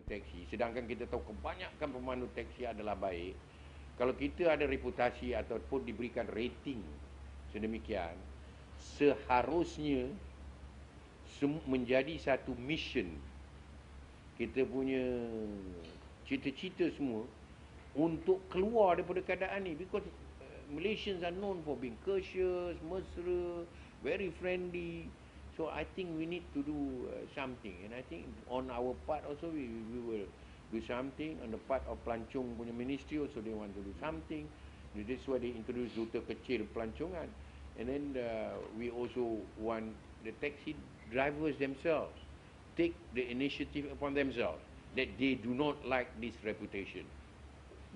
pemandu teksi. Sedangkan kita tahu kebanyakan pemandu teksi adalah baik. Kalau kita ada reputasi ataupun diberikan rating sedemikian seharusnya menjadi satu mission. Kita punya cita-cita semua untuk keluar daripada keadaan ni because uh, Malaysians are known for being courteous, mesra, very friendly. So I think we need to do uh, something and I think on our part also we, we will do something on the part of Pelancong punya ministry also they want to do something. This is why they introduce duta kecil pelancongan. And then uh, we also want the taxi drivers themselves take the initiative upon themselves that they do not like this reputation.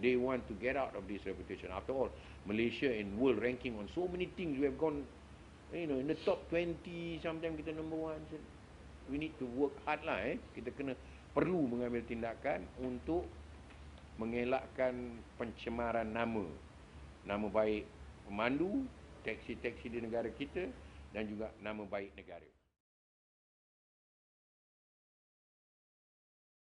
They want to get out of this reputation. After all, Malaysia in world ranking on so many things, we have gone you know, in the top 20, sometimes kita number one. We need to work hard lah. Eh. Kita kena perlu mengambil tindakan untuk mengelakkan pencemaran nama. Nama baik pemandu, teksi-teksi di negara kita dan juga nama baik negara.